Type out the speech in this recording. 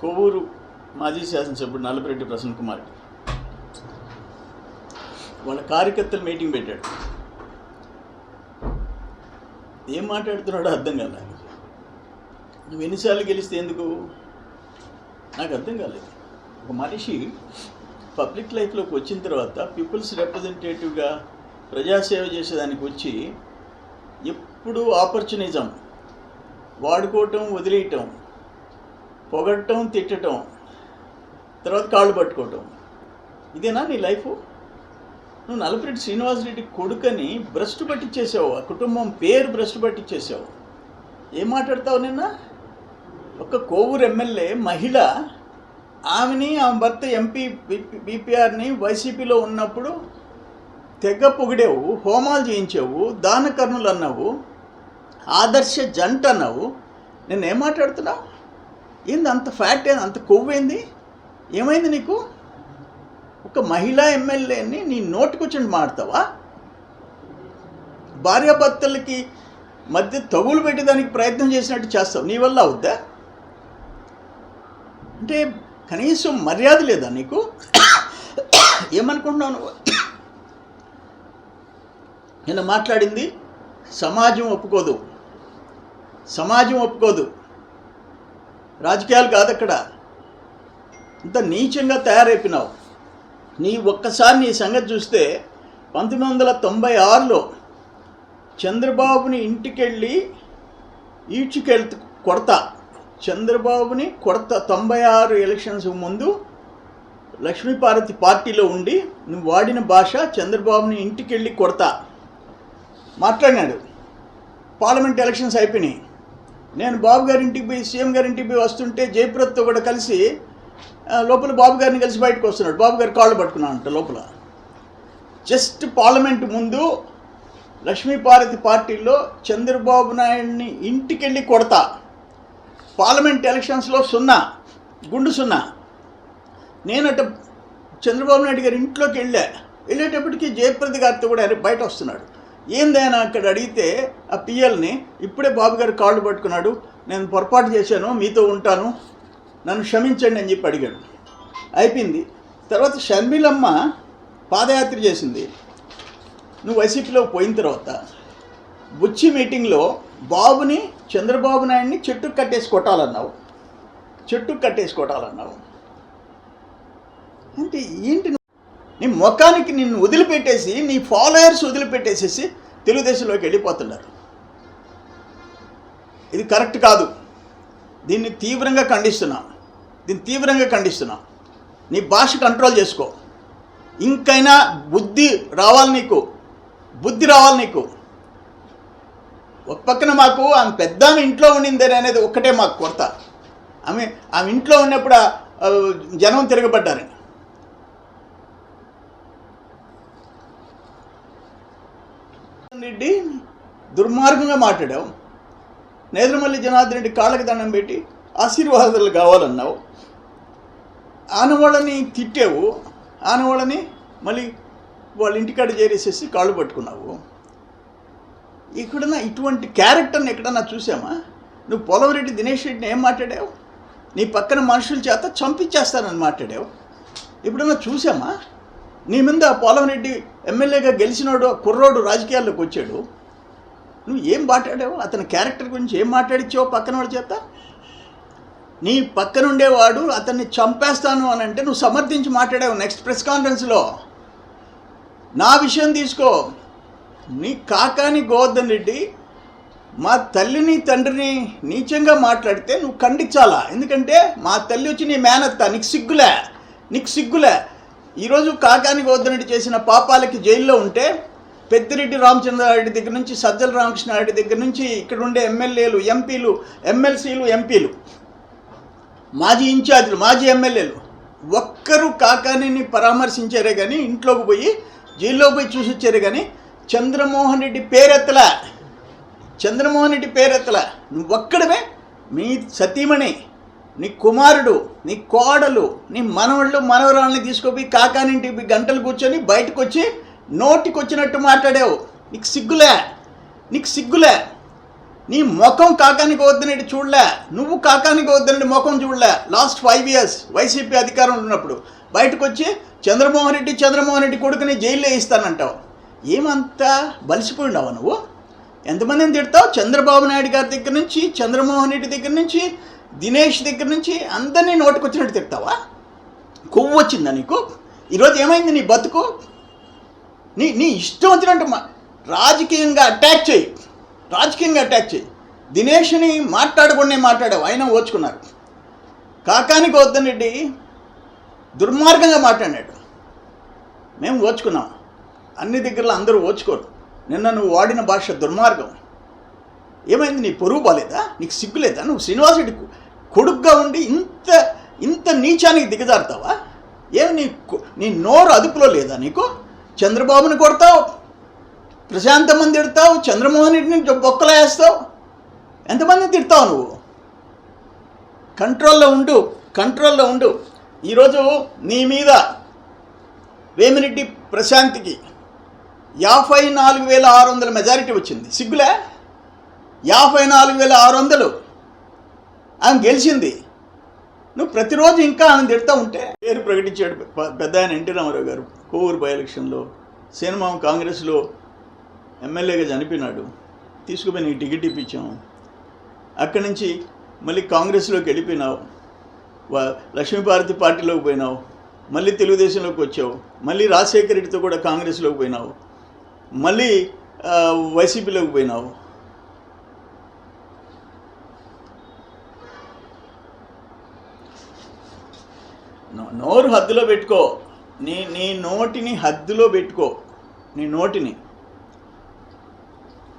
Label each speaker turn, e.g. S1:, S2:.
S1: కొవ్వూరు మాజీ శాసనసభ్యుడు నల్లపరెడ్డి ప్రసన్న కుమార్. వాళ్ళ కార్యకర్తలు మీటింగ్ పెట్టాడు. ఏం మాట్లాడుతున్నాడో అర్థం కాదు నాకు. నువ్వు ఎన్నిసార్లు గెలిస్తే ఎందుకు? నాకు అర్థం కాలేదు. ఒక మనిషి పబ్లిక్ లైఫ్లోకి వచ్చిన తర్వాత పీపుల్స్ రిప్రజెంటేటివ్గా ప్రజాసేవ చేసేదానికి వచ్చి ఎప్పుడు ఆపర్చునిజం వాడుకోవటం వదిలేయటం పొగట్టం తిట్టటం తర్వాత కాళ్ళు పట్టుకోవటం ఇదేనా నీ లైఫ్? నువ్వు నలపరెడ్డి శ్రీనివాసరెడ్డి కొడుకని భ్రష్టు పట్టించేసావు ఆ కుటుంబం పేరు భ్రష్టు పట్టించేసావు ఏం మాట్లాడతావు నిన్న? ఒక కోవూరు ఎమ్మెల్యే మహిళ ఆమెని ఆమె భర్త ఎంపీ బీపీఆర్ని వైసీపీలో ఉన్నప్పుడు తెగ పొగిడేవు హోమాలు చేయించావు దాన కర్ణులు అన్నావు ఆదర్శ జంట అన్నావు. నేనేం ఏం మాట్లాడుతున్నావు ఏంది అంత ఫ్యాట్ ఏంది? అంత కొవ్వేంది ఏమైంది నీకు? ఒక మహిళా ఎమ్మెల్యేని నీ నోటికొచ్చి మాడతావా? భార్యాభర్తలకి మధ్య తగులు పెట్టేదానికి ప్రయత్నం చేసినట్టు చేస్తావు. నీ వల్ల అవుద్దా? అంటే కనీసం మర్యాద లేదా నీకు? ఏమనుకుంటున్నావు నువ్వు? నిన్న మాట్లాడింది సమాజం ఒప్పుకోదు. సమాజం ఒప్పుకోదు. రాజకీయాలు కాదు అక్కడ ఇంత నీచంగా తయారైపోయినావు. నీ ఒక్కసారి నీ సంగతి చూస్తే పంతొమ్మిది వందల తొంభై ఆరులో చంద్రబాబుని ఇంటికెళ్ళి ఈడ్చుకెళ్తూ కొడత. చంద్రబాబుని కొడత. తొంభై ఆరు ఎలక్షన్స్ ముందు లక్ష్మీపార్వతి పార్టీలో ఉండి నువ్వు వాడిన భాష చంద్రబాబుని ఇంటికెళ్ళి కొడతా. మాట్లాడినాడు. పార్లమెంట్ ఎలక్షన్స్ అయిపోయినాయి. నేను బాబు గారి ఇంటికి పోయి సీఎం గారి ఇంటికి పోయి వస్తుంటే జయప్రత్తో కూడా కలిసి లోపల బాబు గారిని కలిసి బయటకు వస్తున్నాడు. బాబు గారి కాళ్ళు పట్టుకున్నానంట లోపల. జస్ట్ పార్లమెంట్ ముందు లక్ష్మీపార్వతి పార్టీలో చంద్రబాబు నాయుడిని ఇంటికెళ్ళి కొడతా. పార్లమెంట్ ఎలక్షన్స్లో సున్నా గుండు సున్నా. నేనట చంద్రబాబు నాయుడు గారి ఇంట్లోకి వెళ్ళా. వెళ్ళేటప్పటికి జయప్రద గారితో కూడా బయట వస్తున్నాడు. ఏందైనా అక్కడ అడిగితే ఆ పిఎల్ని ఇప్పుడే బాబు గారు కాళ్ళు పట్టుకున్నాడు నేను పొరపాటు చేశాను మీతో ఉంటాను నన్ను క్షమించండి అని చెప్పి అడిగాడు. అయిపోయింది. తర్వాత షర్మిలమ్మ పాదయాత్ర చేసింది. నువ్వు వైసీపీలో పోయిన తర్వాత బుచ్చి మీటింగ్లో బాబుని చంద్రబాబు నాయుడిని చెట్టుకు కట్టేసి కొట్టాలన్నావు. చెట్టుకు కట్టేసి కొట్టాలన్నావు. అంటే ఏంటి నీ ముఖానికి నిన్ను వదిలిపెట్టేసి నీ ఫాలోయర్స్ వదిలిపెట్టేసేసి తెలుగుదేశంలోకి వెళ్ళిపోతున్నారు. ఇది కరెక్ట్ కాదు. దీన్ని తీవ్రంగా ఖండిస్తున్నాం. దీన్ని తీవ్రంగా ఖండిస్తున్నాం. నీ భాష కంట్రోల్ చేసుకో. ఇంకైనా బుద్ధి రావాలి నీకు. బుద్ధి రావాలి నీకు. ఒక పక్కన మాకు ఆమె పెద్ద ఆమె ఇంట్లో ఉండిందే అనేది ఒక్కటే మాకు కొరత. ఆమె ఆమె ఇంట్లో ఉన్నప్పుడు జనం తిరగబడ్డారని. రెడ్డి దుర్మార్గంగా మాట్లాడావు. నేదురుమల్లి జనార్దన్ రెడ్డి కాళ్ళకి దండం పెట్టి ఆశీర్వాదాలు కావాలన్నావు. ఆనవాళ్ళని తిట్టావు. ఆనవాళ్ళని మళ్ళీ వాళ్ళ ఇంటికాడ చేరేసేసి కాళ్ళు పట్టుకున్నావు. ఎక్కడన్నా ఇటువంటి క్యారెక్టర్ని ఎక్కడన్నా చూసామా? నువ్వు పొలవరెడ్డి దినేష్ రెడ్డిని ఏం మాట్లాడావు? నీ పక్కన మనుషుల చేత చంపించేస్తానని మాట్లాడావు. ఎప్పుడన్నా చూసామా? నీ మీద పోలవరెడ్డి ఎమ్మెల్యేగా గెలిచినోడు కుర్రోడు రాజకీయాల్లోకి వచ్చాడు. నువ్వు ఏం మాట్లాడావు అతని క్యారెక్టర్ గురించి ఏం మాట్లాడిచ్చావు పక్కన వాడు చేత నీ పక్కనుండేవాడు అతన్ని చంపేస్తాను అని అంటే నువ్వు సమర్థించి మాట్లాడావు నెక్స్ట్ ప్రెస్ కాన్ఫరెన్స్లో నా విషయం తీసుకో. నీ కాకాని గోవర్ధన్ రెడ్డి మా తల్లిని తండ్రిని నీచంగా మాట్లాడితే నువ్వు ఖండించాలా? ఎందుకంటే మా తల్లి వచ్చి నీ మేనత్త నీకు సిగ్గులే నీకు సిగ్గులే. ఈరోజు కాకాని గోవర్ధన్ చేసిన పాపాలకి జైల్లో ఉంటే పెద్దిరెడ్డి రామచంద్రారెడ్డి దగ్గర నుంచి సజ్జల రామకృష్ణారెడ్డి దగ్గర నుంచి ఇక్కడ ఉండే ఎమ్మెల్యేలు ఎంపీలు ఎమ్మెల్సీలు ఎంపీలు మాజీ ఇన్ఛార్జీలు మాజీ ఎమ్మెల్యేలు ఒక్కరు కాకానిని పరామర్శించారే కానీ ఇంట్లోకి పోయి జైల్లోకి పోయి చూసి వచ్చారే కానీ చంద్రమోహన్ రెడ్డి పేరెత్తలా. చంద్రమోహన్ రెడ్డి పేరెత్తలా. నువ్వు ఒక్కడమే మీ సతీమణి. నీ కుమారుడు నీ కోడలు నీ మనవళ్ళు మనవరాళ్ళని తీసుకుపోయి కాకానింటికి గంటలు కూర్చొని బయటకు వచ్చి నోటికి వచ్చినట్టు మాట్లాడావు. నీకు సిగ్గులే. నీకు సిగ్గులే. నీ ముఖం కాకానికి వద్దనేటి చూడలే. నువ్వు కాకానికి వద్దనేటి ముఖం చూడలే. లాస్ట్ ఫైవ్ ఇయర్స్ వైసీపీ అధికారంలో ఉన్నప్పుడు బయటకు వచ్చి చంద్రమోహన్ రెడ్డి చంద్రమోహన్ రెడ్డి కొడుకుని జైల్లో వేయిస్తానంటావు. ఏమంతా బలిసిపోయినావా నువ్వు? ఎంతమందిని తిడతావు? చంద్రబాబు నాయుడు గారి దగ్గర నుంచి చంద్రమోహన్ రెడ్డి దగ్గర నుంచి దినేష్ దగ్గర నుంచి అందరినీ నోటుకొచ్చినట్టు తిడతావా కొవ్వు వచ్చిందా నీకు? ఈరోజు ఏమైంది నీ బతుకు? నీ నీ ఇష్టం వచ్చినట్టు రాజకీయంగా అటాక్ చేయి. రాజకీయంగా అటాక్ చేయి. దినేష్ని మాట్లాడకుండా మాట్లాడావు. అయినా ఓచుకున్నారు. కాకానికి రెడ్డి దుర్మార్గంగా మాట్లాడాడు మేము ఓచుకున్నాం. అన్ని దగ్గరలో అందరూ ఓచుకోరు. నిన్న నువ్వు వాడిన భాష దుర్మార్గం. ఏమైంది? నీ పొరుగు బాలేదా? నీకు సిగ్గులేదా? నువ్వు శ్రీనివాసుడి కొడుగ్గా ఉండి ఇంత ఇంత నీచానికి దిగజారుతావా? ఏం నీ నీ నోరు అదుపులో లేదా నీకు? చంద్రబాబుని కొడతావు ప్రశాంతమని తిడతావు చంద్రమోహన్ రెడ్డిని బొక్కలా వేస్తావు. ఎంతమందిని తిడతావు నువ్వు? కంట్రోల్లో ఉండు కంట్రోల్లో ఉండు. ఈరోజు నీ మీద వేమిరెడ్డి ప్రశాంత్కి యాభై నాలుగు వేల ఆరు వందల మెజారిటీ వచ్చింది. సిగ్గులే? యాభై నాలుగు వేల ఆరు వందలు. ఆమె గెలిచింది. నువ్వు ప్రతిరోజు ఇంకా ఆమె తిడతా ఉంటే. పేరు ప్రకటించాడు పెద్ద ఆయన ఎన్టీ రామారావు గారు. కోవూరు బై ఎలక్షన్లో సినిమా కాంగ్రెస్లో ఎమ్మెల్యేగా చనిపోయినాడు. తీసుకుపోయి నీకు టికెట్ ఇప్పించాము. అక్కడి నుంచి మళ్ళీ కాంగ్రెస్లోకి వెళ్ళిపోయినావు. లక్ష్మీభారతి పార్టీలోకి పోయినావు. మళ్ళీ తెలుగుదేశంలోకి వచ్చావు. మళ్ళీ రాజశేఖర రెడ్డితో కూడా కాంగ్రెస్లోకి పోయినావు. మళ్ళీ వైసీపీలోకి పోయినావు. నోరు హద్దులో పెట్టుకో. నీ నీ నోటిని హద్దులో పెట్టుకో. నీ నోటిని.